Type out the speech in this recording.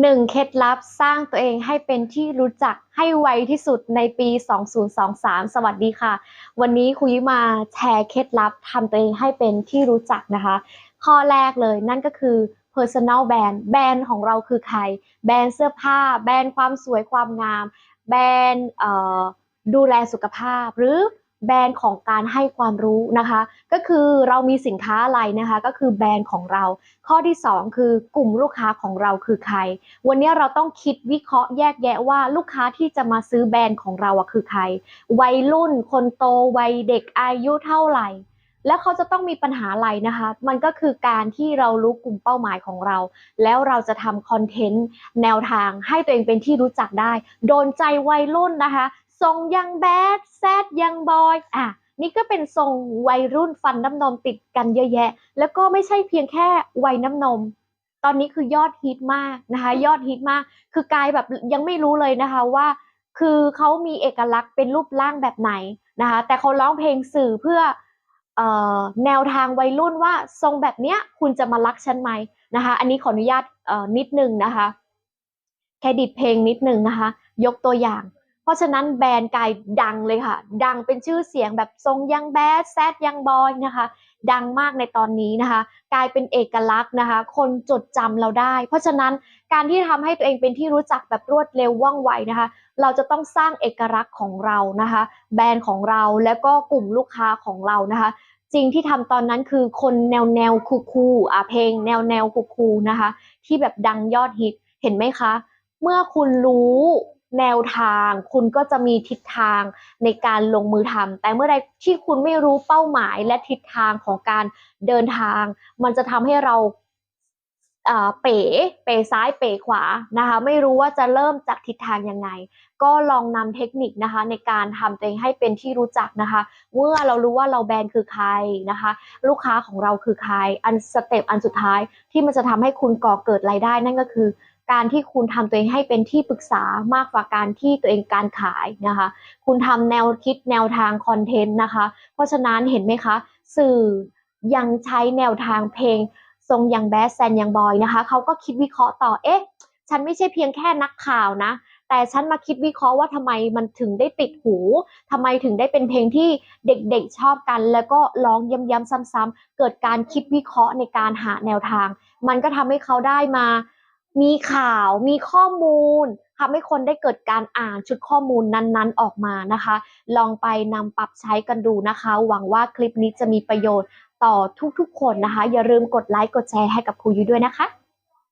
หนึ่งเคล็ดลับสร้างตัวเองให้เป็นที่รู้จักให้ไวที่สุดในปี 2023 สวัสดีค่ะ วันนี้คุยมาแชร์เคล็ดลับทำตัวเองให้เป็นที่รู้จักนะคะ ข้อแรกเลยนั่นก็คือ personal brand แบรนด์ของเราคือใคร แบรนด์เสื้อผ้า แบรนด์ความสวยความงาม แบรนด์ดูแลสุขภาพหรือ แบรนด์ของการให้ความรู้นะคะ ก็คือเรามีสินค้าอะไรนะคะ ก็คือแบรนด์ของเรา ข้อที่ 2 คือกลุ่มลูกค้าของเราคือใคร วันนี้เราต้องคิดวิเคราะห์แยกแยะว่าลูกค้าที่จะมาซื้อแบรนด์ของเราอะคือใคร วัยรุ่น คนโต วัยเด็กอายุเท่าไหร่ แล้วเขาจะต้องมีปัญหาอะไรนะคะ มันก็คือการที่เรารู้กลุ่มเป้าหมายของเรา แล้วเราจะทำคอนเทนต์แนวทางให้ตัวเองเป็นที่รู้จักได้ โดนใจวัยรุ่นนะคะ ทรงยังแบดแซดยังบอยอะนี่ก็เป็นทรงวัยรุ่นฟันน้ำนมติดกันเยอะแยะ แล้วก็ไม่ใช่เพียงแค่วัยน้ำนม ตอนนี้คือยอดฮิตมากนะคะ ยอดฮิตมาก คือกายแบบยังไม่รู้เลยนะคะว่า คือเขามีเอกลักษณ์เป็นรูปร่างแบบไหนนะคะ แต่เขาร้องเพลงสื่อเพื่ออแนวทางวัยรุ่นว่าทรงแบบเนี้ยคุณจะมารักฉันไหมนะคะ อันนี้ขออนุญาตนิดนึงนะคะ เครดิตเพลงนิดนึงนะคะ ยกตัวอย่าง เพราะฉะนั้นแบรนด์กายดังเลยค่ะ ดังเป็นชื่อเสียงแบบทรงยังแบดแซดยังบอยนะคะ ดังมากในตอนนี้นะคะ กลายเป็นเอกลักษณ์นะคะ คนจดจำเราได้ เพราะฉะนั้นการที่ทำให้ตัวเองเป็นที่รู้จักแบบรวดเร็วว่องไวนะคะ เราจะต้องสร้างเอกลักษณ์ของเรานะคะ แบรนด์ของเราแล้วก็กลุ่มลูกค้าของเรานะคะจริงที่ทำตอนนั้นคือคนแนวแนวคูคูอะเพลงแนวแนวคูคูนะคะ ที่แบบดังยอดฮิตเห็นไหมคะ เมื่อคุณรู้ แนวทาง คุณก็จะมีทิศทางในการลงมือทำแต่เมื่อใดที่คุณไม่รู้เป้าหมายและทิศทางของการเดินทาง มันจะทำให้เราเป๋ เป๋ซ้ายเป๋ขวานะคะ ไม่รู้ว่าจะเริ่มจากทิศทางยังไง ก็ลองนำเทคนิคนะคะ ในการทำตัวเองให้เป็นที่รู้จักนะคะ เมื่อเรารู้ว่าเราแบรนด์คือใครนะคะ ลูกค้าของเราคือใคร อันสเต็ปอันสุดท้ายที่มันจะทำให้คุณก่อเกิดรายได้นั่นก็คือ การที่คุณทำตัวเองให้เป็นที่ปรึกษามากกว่าการที่ตัวเองการขายนะคะ คุณทำแนวคิดแนวทางคอนเทนต์นะคะ เพราะฉะนั้นเห็นไหมคะ สื่อยังใช้แนวทางเพลง ทรงยังแบสแซนยังบอยนะคะเขาก็คิดวิเคราะห์ต่อเอ๊ะ ฉันไม่ใช่เพียงแค่นักข่าวนะ แต่ฉันมาคิดวิเคราะห์ว่าทำไมมันถึงได้ติดหูทำไมถึงได้เป็นเพลงที่เด็กๆชอบกัน แล้วก็ร้องย้ำๆซ้ำๆเกิดการคิดวิเคราะห์ในการหาแนวทาง มันก็ทำให้เขาได้มา มีข่าวมีข้อมูลทำให้คนได้เกิดการอ่านชุดข้อมูลนั้นๆออกมานะคะ ลองไปนำปรับใช้กันดูนะคะ หวังว่าคลิปนี้จะมีประโยชน์ต่อทุกๆคนนะคะ อย่าลืมกดไลค์กดแชร์ให้กับครูยุ้ยด้วยนะคะ